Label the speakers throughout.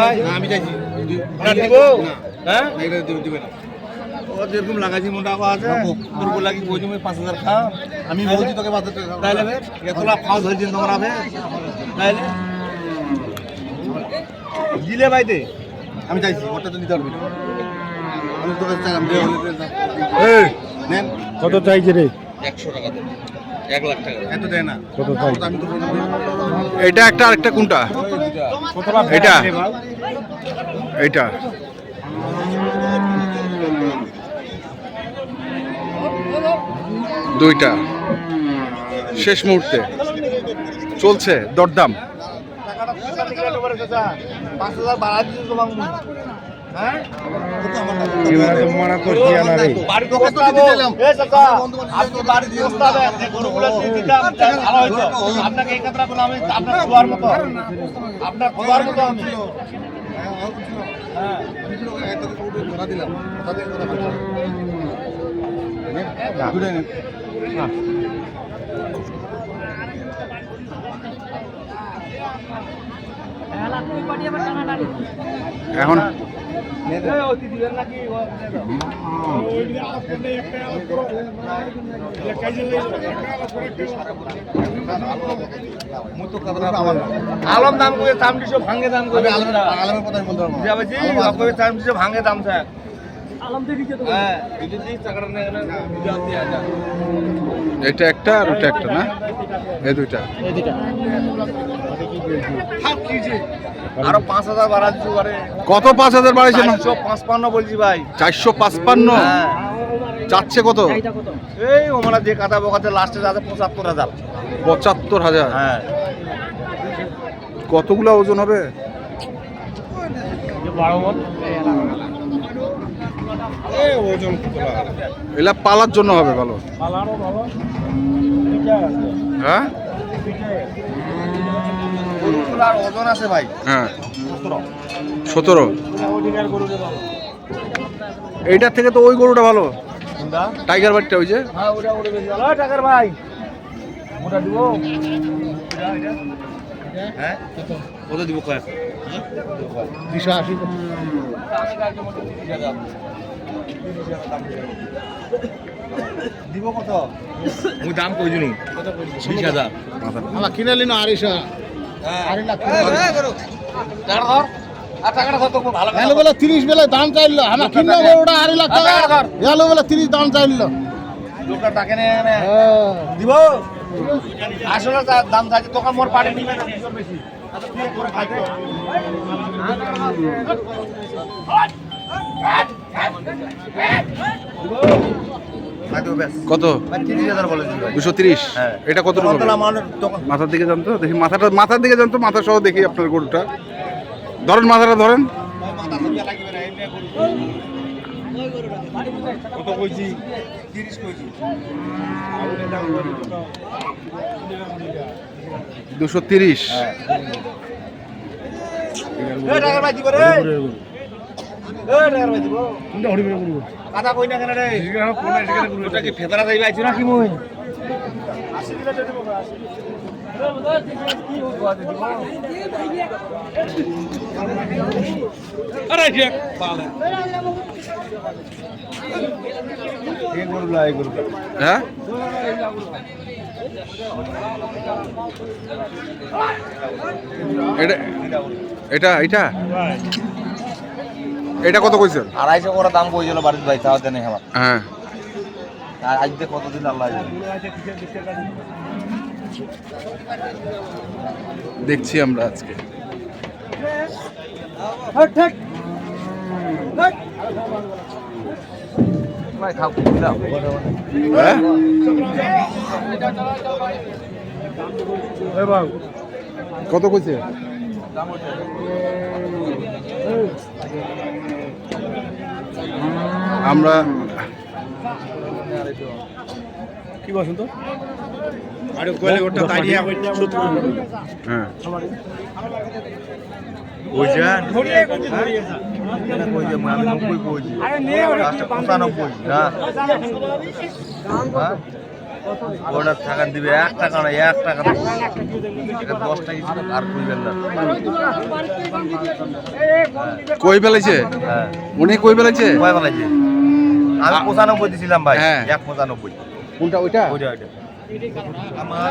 Speaker 1: না, আমি চাইছি
Speaker 2: হ্যাঁ?
Speaker 1: দিবে- না।
Speaker 2: যেরকম লাগাইছি মোটা আছে তোর বলে কি কই পাঁচ হাজার খা
Speaker 1: আমি বলছি তোকে বাজার টাকা
Speaker 2: তাইলে বে? এতলা তোমরা বে। তাইলে? দিলে বাইতে
Speaker 1: আমি চাইছি ওটা তো নিতে পারবি আমি তোকে চাইলাম
Speaker 3: কত চাইছে রে?
Speaker 2: একশো টাকা এক লাখ টাকা
Speaker 1: এত দেয় না।
Speaker 3: কত
Speaker 1: আমি তো
Speaker 3: এটা একটা আরেকটা কোনটা? এটা এইটা। দুইটা। শেষ মুহূর্তে। চলছে দরদাম।
Speaker 2: পাঁচ হাজার বাড়া দিতে তোমার হ্যাঁ? আপনাকে এই কথাটা বলে আপনার খোয়ার মতো। আপনার মতো আমি। হ্যাঁ
Speaker 1: ধরা দিলাম। কথা
Speaker 3: এখন।
Speaker 2: আলম দাম করে দাম দিছো ভাঙে দাম করে
Speaker 1: আলমের আলমের কথা বলতে পারব
Speaker 2: ভাঙে দাম স্যার।
Speaker 3: এটা একটা আর ওটা একটা না? এই দুইটা।
Speaker 2: আরও পাঁচ হাজার বাড়া বারে
Speaker 3: কত পাঁচ হাজার বাড়াইছে না?
Speaker 2: পাঁচপান্ন বলছি ভাই।
Speaker 3: চারশো পাঁচপান্ন?
Speaker 2: হ্যাঁ।
Speaker 3: চাচ্ছে কত?
Speaker 2: এই ওমারা যে কাটা বকাতে লাস্টে যাচ্ছে পঁচাত্তর হাজার।
Speaker 3: পঁচাত্তর হাজার?
Speaker 2: হ্যাঁ।
Speaker 3: কতগুলো ওজন হবে? এলা পালার জন্য হবে ভালো। হ্যাঁ?
Speaker 2: ওজন আছে ভাই।
Speaker 3: হ্যাঁ। সতেরো। এইটার থেকে তো ওই গরুটা ভালো। টাইগার বাড়িটা ওই যে?
Speaker 2: হ্যাঁ টাকার ভাই। ওটা দিব হ্যাঁ? কত দিব কয়েক?
Speaker 1: দুশো আশি।
Speaker 2: দিব কত? মুই দাম কই দিনু বিশ হাজার।
Speaker 1: আমার কিনে নিন আড়াইশো। আড়াই লাখ
Speaker 2: টাকা ধর। আর টাকাটা ধর তো খুব ভালো
Speaker 1: এলো বলে তিরিশ বেলা দাম চাইলো। আমার কিনে ওটা আড়াই লাখ টাকা।
Speaker 2: টাকা
Speaker 1: এলো বলে তিরিশ দাম চাইলো।
Speaker 2: লোকটা টাকা নিয়ে দিব? আসলে দাম থাকে, তখন মোর পাড়ে নিবে না
Speaker 3: দুশো তিরিশ। এটা কত মাথার দিকে জানতো দেখি মাথাটা, মাথার দিকে জানতো মাথা সহ দেখি আপনার গরুটা। ধরেন মাথাটা, ধরেন।
Speaker 2: কত কইছি? তিরিশ কইছি।
Speaker 3: দুশো তিরিশ।
Speaker 2: এ টাকার ভাই দিব রে। এ টাকার ভাই দিব। কাদা কই না কেন রে? ওটা যাইবা আইছো নাকি মুই? আরে
Speaker 3: হ্যাঁ? এটা এটা এটা? এটা কত কইছেন?
Speaker 2: আড়াইশো করে দাম কইছিল বাড়িতে ভাই তাও দেনে আমার।
Speaker 3: হ্যাঁ।
Speaker 2: আর আজকে কতদিন আল্লাহ
Speaker 3: দেখছি আমরা আজকে।
Speaker 2: ভাই। খাও দাও
Speaker 3: হ্যাঁ? কত কইছে? আমরা
Speaker 1: কি বলছেন তো? আরে কইলে ওটা দাঁড়িয়ে
Speaker 3: হ্যাঁ।
Speaker 2: কইছেন এটা কই যে আমি নব্বই কইছি। পঁচানব্বই না হ্যাঁ। টাকা দিবে এক টাকা না এক টাকা না এটা দশ টাকা ছিল আর কইবেন না।
Speaker 3: কই বেলাইছে
Speaker 2: হ্যাঁ।
Speaker 3: উনি কই বেলাইছে
Speaker 2: কয় বেলাইছে আমি পঁচানব্বই দিছিলাম ভাই
Speaker 3: হ্যাঁ।
Speaker 2: এক পঁচানব্বই।
Speaker 3: কোনটা ওইটা?
Speaker 2: ওইটা ওইটা। আমার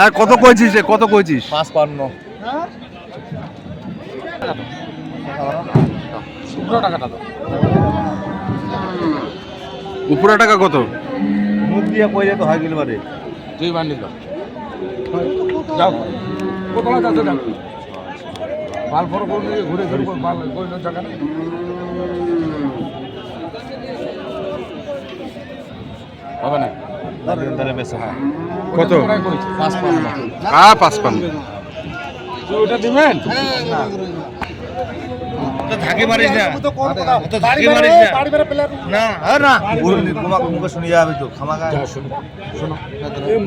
Speaker 3: আর কত কইছিস রে? কত কইছিস?
Speaker 2: পাঁচ পান্ন
Speaker 3: উপরে টাকা কত?
Speaker 2: মুখ দিয়ে কইলে তো হয় গেল বারে
Speaker 1: তুই বান্ডি দাও। যাও। কোথাও যাচ্ছে যাও মাল ফর করে ঘুরে ঘুরে মাল কইলো জায়গা হবে না?
Speaker 2: হ্যাঁ।
Speaker 3: কত?
Speaker 1: ওটা দিবেন?
Speaker 2: ধাকে মারিস না। তো ধাকে মারিস না। না আর না। তোমাকে মুখে শুনি যাবে তো। খামাকা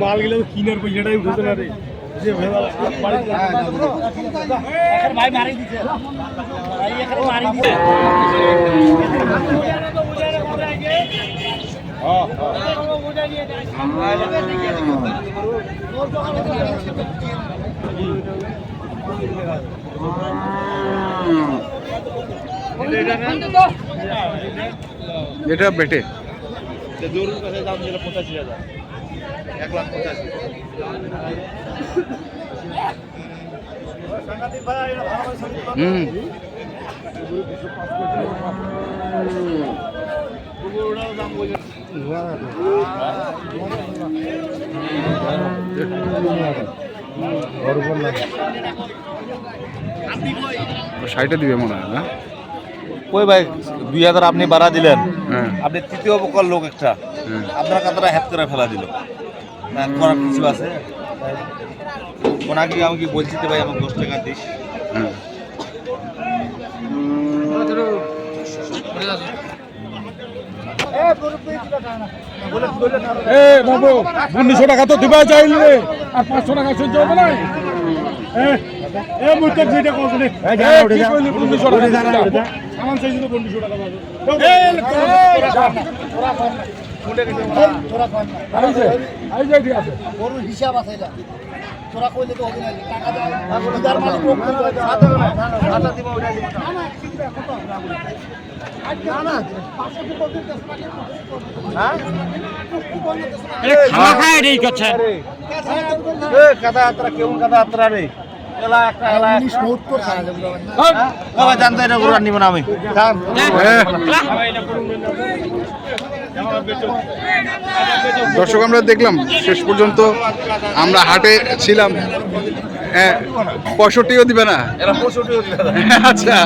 Speaker 4: মালগুলো কিনার পয়সাটাই উঠেছে না রে। ভাই মারি দিছে। মারি দিছে।
Speaker 3: এটা বেটে।
Speaker 4: দাম পঁচাশি হাজার
Speaker 2: এক লাখ পঁচাশি
Speaker 3: হুম। ষাটে দিবে মনে হয় না?
Speaker 2: কই ভাই দুই হাজার আপনি বাড়া দিলেন।
Speaker 3: হ্যাঁ।
Speaker 2: আপনি তৃতীয় বকর লোক একটা।
Speaker 3: হ্যাঁ।
Speaker 2: আপনার কাতরা হ্যাপ করে ফেলা দিল। না করার কিছু আছে? ওনাকে আমি কি বলছি তো ভাই আমার দশ টাকা দিস।
Speaker 3: হ্যাঁ।
Speaker 1: এ বাবু উনিশশো টাকা তো দিবা চাইলে। আর পাঁচশো টাকা সহ্য হবে না।
Speaker 5: হিসাব আছে তোরা কইলে তো হবে না টাকা দেয় উদার মালিক লোক কিন্তু আছে। না,
Speaker 2: কাদা আত্রা কেমন কাদা আত্রা রে
Speaker 5: সত্তর খাওয়া
Speaker 2: নিব না আমি।
Speaker 3: হ্যাঁ। দর্শক আমরা দেখলাম শেষ পর্যন্ত আমরা হাটে ছিলাম। হ্যাঁ পঁয়ষট্টিও দিবে না। আচ্ছা।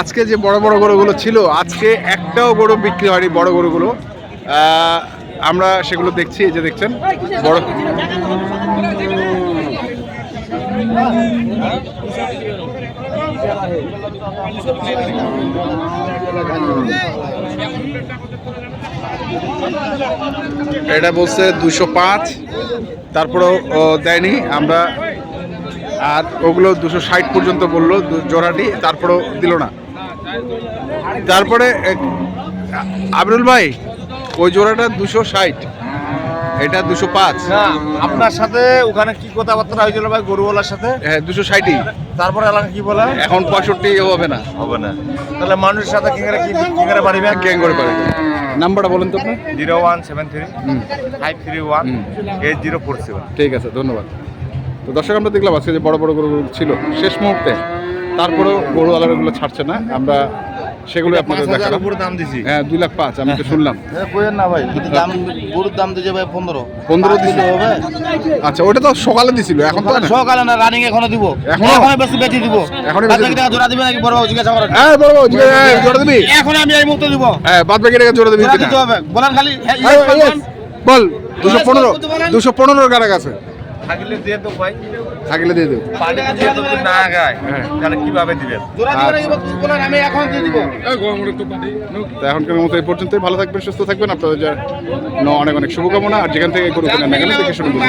Speaker 3: আজকে যে বড় বড় গরুগুলো ছিল, আজকে একটাও গরু বিক্রি হয়নি বড় গরুগুলো। আমরা সেগুলো দেখছি, এই যে দেখছেন, বড় এটা বলছে দুশো পাঁচ, তারপরেও দেয়নি, আমরা আর ওগুলো দুশো ষাট পর্যন্ত বলল জোড়াটি, তারপরেও দিল না। তারপরে আবরুল ভাই ওই জোড়াটা দুশো ষাট। এটা দুশো পাঁচ।
Speaker 2: আপনার সাথে ওখানে কি কথাবার্তা হয়েছিল ভাই গরুওয়ালার সাথে?
Speaker 3: হ্যাঁ দুশো ষাটই।
Speaker 2: তারপরে এলাকা কি বলে?
Speaker 3: এখন পঁয়ষট্টি হবে না।
Speaker 2: হবে না। তাহলে মানুষের সাথে কি করে কি কি করে পারিবে
Speaker 3: গ্যাং করে পারে নাম্বারটা বলেন তো আপনি
Speaker 2: zero one seven three five three one. Eight zero four seven.
Speaker 3: ঠিক আছে ধন্যবাদ। তো দর্শক আমরা দেখলাম আজকে যে বড় বড় গরু ছিল শেষ মুহূর্তে। তারপরেও গরুওয়ালাগুলো ছাড়ছে না। আমরা সেগুলো আপনাদের দেখালাম।
Speaker 2: উপরে দাম দিছি।
Speaker 3: হ্যাঁ দুই লাখ পাঁচ আমি তো শুনলাম।
Speaker 2: কইেন না ভাই কিন্তু দাম গরুর দাম দিছে ভাই পনেরো।
Speaker 3: পনেরো দিছে।
Speaker 2: হবে।
Speaker 3: আচ্ছা ওটা তো সকালে দিছিল এখন তো না?
Speaker 2: সকালে না রানিং এখনও দিব।
Speaker 3: এখনও?
Speaker 2: এখনও বেশি বেশি দিব।
Speaker 3: এখনও
Speaker 2: বাকি টাকা জোড়া দিবে নাকি বড় বাবু জিজ্ঞাসা করেন।
Speaker 3: হ্যাঁ বড় বাবু, হ্যাঁ, জোড়া দিবি?
Speaker 2: এখন আমি এই মুহূর্তে দিব।
Speaker 3: হ্যাঁ বাদ বাকি টাকা জোড়া দিবি
Speaker 2: দিতে হবে। বলেন খালি হ্যাঁ,
Speaker 3: হ্যাঁ,
Speaker 2: yes,
Speaker 3: yes, বল দুশো পনেরো
Speaker 2: কত বলেন?
Speaker 3: দুশো পনেরো কারা কাছে
Speaker 2: থাকলে দিয়ে তো ভাই।
Speaker 3: থাকলে দিয়ে দেবো।
Speaker 2: টাকা জোড়া না গায়
Speaker 3: হ্যাঁ।
Speaker 2: তাহলে কীভাবে দিবেন? আমি এখন দিয়ে দিব।
Speaker 3: তো এখনকার মতো এই পর্যন্তই। ভালো থাকবেন সুস্থ থাকবেন। আপনাদের যা অনেক অনেক শুভকামনা। আর যেখান থেকে কেনেন না কেন দেখে শুরু করুন